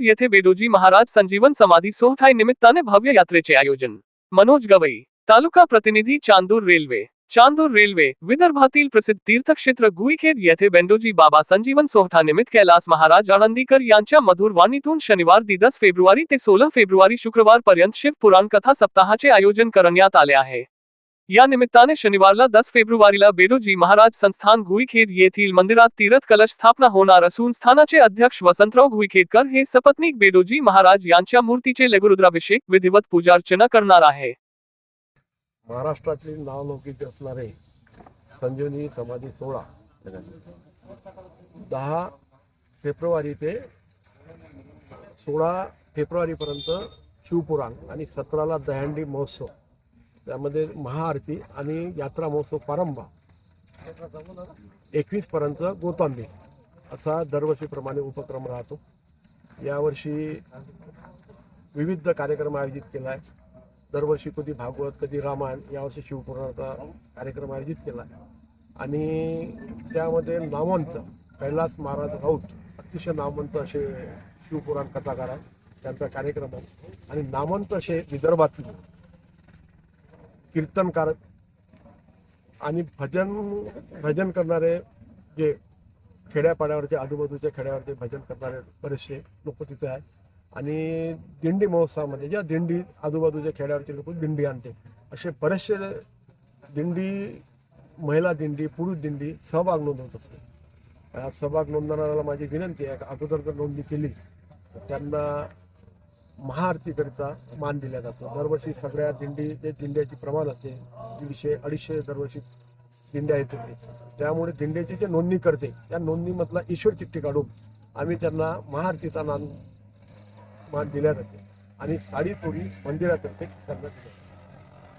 येथे बेदोजी महाराज संजीवन समाधी सोहठाई निमित्ताने भव्य यात्रेचे आयोजन. मनोज गवई, तालुका प्रतिनिधी चांदूर रेल्वे. चांदूर रेल्वे, विदर्भातील प्रसिद्ध तीर्थक्षेत्र गुईखेड येथे बेंडोजी बाबा संजीवन सोहठा निमित्त कैलास महाराज आळंदीकर यांच्या मधुर वाणीतून शनिवार दि दस फेब्रुवारी ते सोळा फेब्रुवारी शुक्रवार पर्यंत शिव पुराण कथा सप्ताहाचे आयोजन करण्यात आले आहे. या निमित्ताने शनिवारला दस फेब्रुवारीला बेडोजी महाराज संस्थान गुईखेड येथील मंदिरात तीर्थ कलश स्थापना होणार असून स्थानाचे अध्यक्ष वसंतराव गुईखेडकर हे सपत्नीक बेडोजी महाराज यांच्या मूर्तीचे लघुरुद्राभिषेक विधिवत पूजार्चना करणार आहे. महाराष्ट्रातील नावलौकिक असणारे संजीवनी समाधी सोहळा दहा फेब्रुवारी ते सोळा फेब्रुवारीपर्यंत शिवपुराण आणि सतराला दहंडी महोत्सव. त्यामध्ये महाआरती आणि यात्रा महोत्सव प्रारंभ. एकवीस पर्यंत गोतांबे असा दरवर्षीप्रमाणे उपक्रम राहतो. यावर्षी विविध कार्यक्रम आयोजित केला आहे दरवर्षी कधी भागवत कधी रामायण यावर्षी शिवपुराणाचा कार्यक्रम आयोजित केला आहे आणि त्यामध्ये नामवंत कैलास महाराज राऊत अतिशय नामवंत असे शिवपुराण कथाकार आहे त्यांचा कार्यक्रम आहे. आणि नामवंत असे विदर्भातील कीर्तनकार आणि भजन भजन करणारे जे खेड्यापाड्यावरचे आजूबाजूच्या खेड्यावरचे भजन करणारे बरेचसे लोक तिथे आहेत. आणि दिंडी महोत्सवामध्ये ज्या दिंडी आजूबाजूच्या खेड्यावरचे लोक दिंडी आणते. असे बरेचसे दिंडी महिला दिंडी पुरुष दिंडी सहभाग नोंदवत असते. या सहभाग नोंदवणाऱ्याला माझी विनंती आहे अगोदर जर नोंदणी केली तर त्यांना महाआरतीकरिता मान दिला जातो. दरवर्षी सगळ्या दिंडी जे दिंड्याची प्रमाण असते. दीडशे अडीचशे दरवर्षी दिंड्या येत होते त्यामुळे दिंड्याची जे नोंदणी करते त्या नोंदणीमधला ईश्वर चिठ्ठी काढून आम्ही त्यांना महाआरतीचा मान मान दिल्या जाते. आणि साडी चोरी मंदिरातर्फे करण्यात येते.